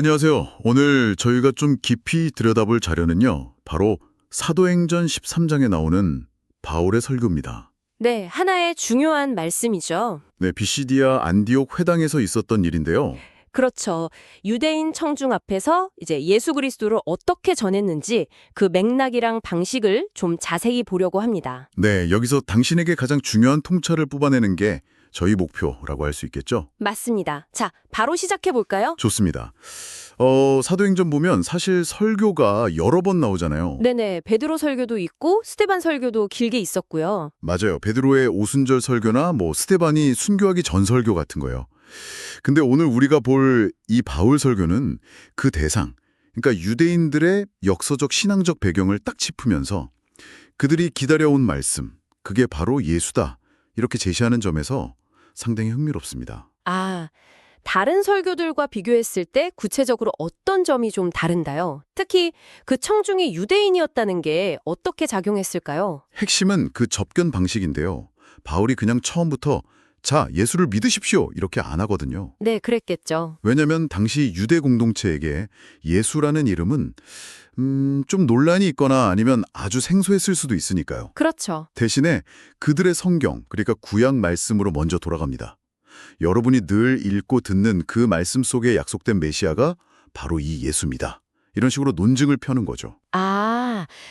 안녕하세요. 오늘 저희가 좀 깊이 들여다볼 자료는요. 바로 사도행전 13장에 나오는 바울의 설교입니다. 네, 하나의 중요한 말씀이죠. 네, 비시디아 안디옥 회당에서 있었던 일인데요. 그렇죠. 유대인 청중 앞에서 이제 예수 그리스도를 어떻게 전했는지 그 맥락이랑 방식을 좀 자세히 보려고 합니다. 네, 여기서 당신에게 가장 중요한 통찰을 뽑아내는 게 저희 목표라고 할 수 있겠죠? 맞습니다. 자, 바로 시작해 볼까요? 좋습니다. 어, 사도행전 보면 사실 설교가 여러 번 나오잖아요. 네네, 베드로 설교도 있고 스테반 설교도 길게 있었고요. 맞아요. 베드로의 오순절 설교나 뭐 스테반이 순교하기 전 설교 같은 거예요. 근데 오늘 우리가 볼 이 바울 설교는 그 대상, 그러니까 유대인들의 역사적 신앙적 배경을 딱 짚으면서 그들이 기다려온 말씀, 그게 바로 예수다. 이렇게 제시하는 점에서 상당히 흥미롭습니다. 아, 다른 설교들과 비교했을 때 구체적으로 어떤 점이 좀 다른가요? 특히 그 청중이 유대인이었다는 게 어떻게 작용했을까요? 핵심은 그 접견 방식인데요. 바울이 그냥 처음부터 자, 예수를 믿으십시오. 이렇게 안 하거든요. 네, 그랬겠죠. 왜냐면 당시 유대 공동체에게 예수라는 이름은 음, 좀 논란이 있거나 아니면 아주 생소했을 수도 있으니까요. 그렇죠. 대신에 그들의 성경, 그러니까 구약 말씀으로 먼저 돌아갑니다. 여러분이 늘 읽고 듣는 그 말씀 속에 약속된 메시아가 바로 이 예수입니다. 이런 식으로 논증을 펴는 거죠. 아,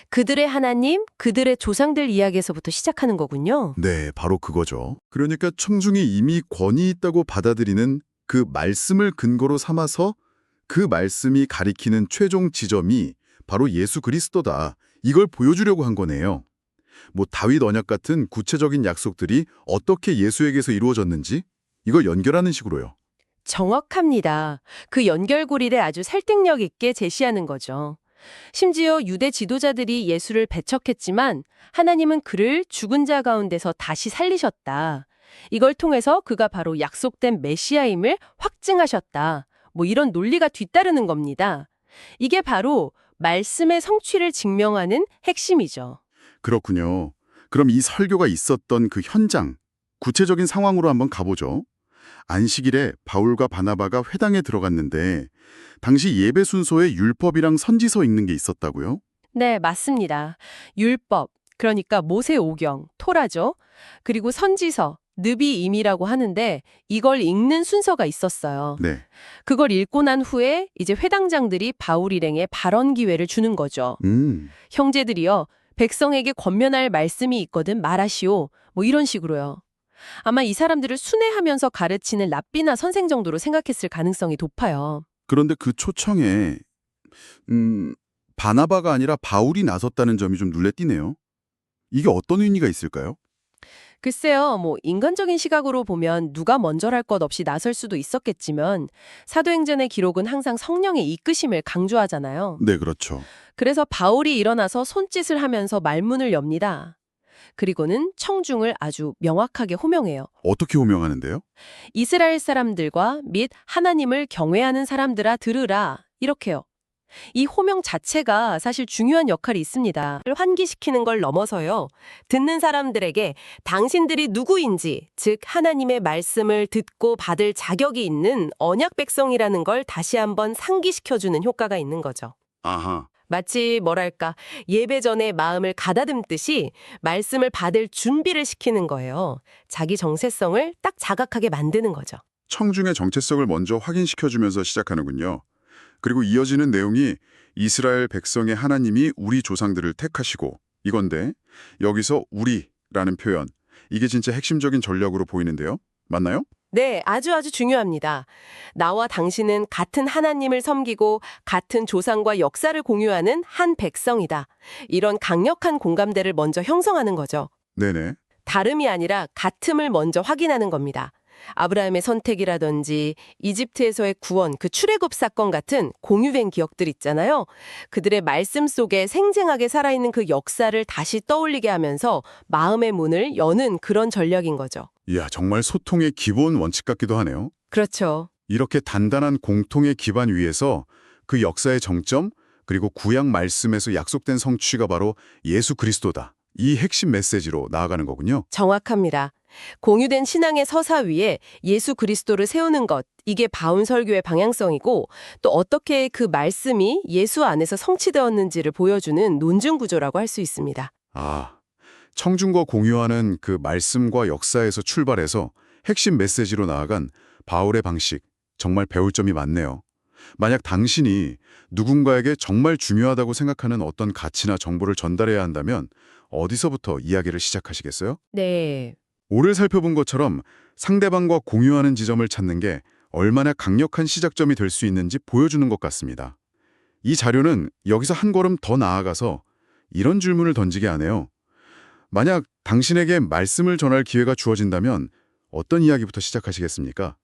그들의 하나님, 그들의 조상들 이야기에서부터 시작하는 거군요. 네, 바로 그거죠. 그러니까 청중이 이미 권위 있다고 받아들이는 그 말씀을 근거로 삼아서 그 말씀이 가리키는 최종 지점이 바로 예수 그리스도다. 이걸 보여주려고 한 거네요. 뭐 다윗 언약 같은 구체적인 약속들이 어떻게 예수에게서 이루어졌는지 이걸 연결하는 식으로요. 정확합니다. 그 연결고리를 아주 설득력 있게 제시하는 거죠. 심지어 유대 지도자들이 예수를 배척했지만 하나님은 그를 죽은 자 가운데서 다시 살리셨다. 이걸 통해서 그가 바로 약속된 메시아임을 확증하셨다. 뭐 이런 논리가 뒤따르는 겁니다. 이게 바로 말씀의 성취를 증명하는 핵심이죠. 그렇군요. 그럼 이 설교가 있었던 그 현장, 구체적인 상황으로 한번 가보죠. 안식일에 바울과 바나바가 회당에 들어갔는데 당시 예배 순서에 율법이랑 선지서 읽는 게 있었다고요? 네, 맞습니다. 율법, 그러니까 모세 오경, 토라죠. 그리고 선지서, 느비임이라고 하는데 이걸 읽는 순서가 있었어요. 네. 그걸 읽고 난 후에 이제 회당장들이 바울 일행에 발언 기회를 주는 거죠. 음. 형제들이여 백성에게 권면할 말씀이 있거든 말하시오. 뭐 이런 식으로요. 아마 이 사람들을 순회하면서 가르치는 랍비나 선생 정도로 생각했을 가능성이 높아요. 그런데 그 초청에 음, 바나바가 아니라 바울이 나섰다는 점이 좀 눈에 띄네요. 이게 어떤 의미가 있을까요? 글쎄요, 뭐 인간적인 시각으로 보면 누가 먼저랄 것 없이 나설 수도 있었겠지만 사도행전의 기록은 항상 성령의 이끄심을 강조하잖아요. 네, 그렇죠. 그래서 바울이 일어나서 손짓을 하면서 말문을 엽니다. 그리고는 청중을 아주 명확하게 호명해요. 어떻게 호명하는데요? 이스라엘 사람들과 및 하나님을 경외하는 사람들아 들으라 이렇게요. 이 호명 자체가 사실 중요한 역할이 있습니다. 환기시키는 걸 넘어서요. 듣는 사람들에게 당신들이 누구인지, 즉 하나님의 말씀을 듣고 받을 자격이 있는 언약 백성이라는 걸 다시 한번 상기시켜주는 효과가 있는 거죠. 아하. 마치 뭐랄까 예배 전에 마음을 가다듬듯이 말씀을 받을 준비를 시키는 거예요. 자기 정체성을 딱 자각하게 만드는 거죠. 청중의 정체성을 먼저 확인시켜주면서 시작하는군요. 그리고 이어지는 내용이 이스라엘 백성의 하나님이 우리 조상들을 택하시고 이건데 여기서 우리라는 표현 이게 진짜 핵심적인 전략으로 보이는데요. 맞나요? 네, 아주 아주 중요합니다. 나와 당신은 같은 하나님을 섬기고 같은 조상과 역사를 공유하는 한 백성이다. 이런 강력한 공감대를 먼저 형성하는 거죠. 네네. 다름이 아니라 같음을 먼저 확인하는 겁니다. 아브라함의 선택이라든지 이집트에서의 구원, 그 출애굽 사건 같은 공유된 기억들 있잖아요. 그들의 말씀 속에 생생하게 살아있는 그 역사를 다시 떠올리게 하면서 마음의 문을 여는 그런 전략인 거죠. 이야, 정말 소통의 기본 원칙 같기도 하네요. 그렇죠. 이렇게 단단한 공통의 기반 위에서 그 역사의 정점 그리고 구약 말씀에서 약속된 성취가 바로 예수 그리스도다. 이 핵심 메시지로 나아가는 거군요. 정확합니다. 공유된 신앙의 서사 위에 예수 그리스도를 세우는 것, 이게 바운 설교의 방향성이고 또 어떻게 그 말씀이 예수 안에서 성취되었는지를 보여주는 논증 구조라고 할 수 있습니다. 아, 청중과 공유하는 그 말씀과 역사에서 출발해서 핵심 메시지로 나아간 바울의 방식, 정말 배울 점이 많네요. 만약 당신이 누군가에게 정말 중요하다고 생각하는 어떤 가치나 정보를 전달해야 한다면 어디서부터 이야기를 시작하시겠어요? 네. 오늘 살펴본 것처럼 상대방과 공유하는 지점을 찾는 게 얼마나 강력한 시작점이 될 수 있는지 보여주는 것 같습니다. 이 자료는 여기서 한 걸음 더 나아가서 이런 질문을 던지게 하네요. 만약 당신에게 말씀을 전할 기회가 주어진다면 어떤 이야기부터 시작하시겠습니까?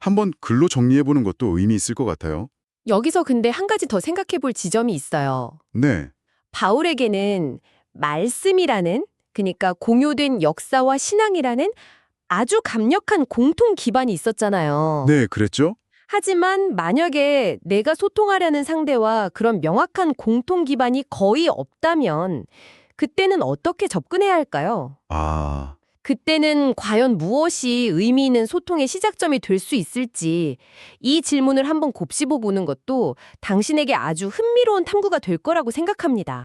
한번 글로 정리해보는 것도 의미 있을 것 같아요. 여기서 근데 한 가지 더 생각해 볼 지점이 있어요. 네, 바울에게는 말씀이라는 그러니까 공유된 역사와 신앙이라는 아주 강력한 공통 기반이 있었잖아요. 네, 그랬죠? 하지만 만약에 내가 소통하려는 상대와 그런 명확한 공통 기반이 거의 없다면 그때는 어떻게 접근해야 할까요? 아, 그때는 과연 무엇이 의미 있는 소통의 시작점이 될 수 있을지 이 질문을 한번 곱씹어 보는 것도 당신에게 아주 흥미로운 탐구가 될 거라고 생각합니다.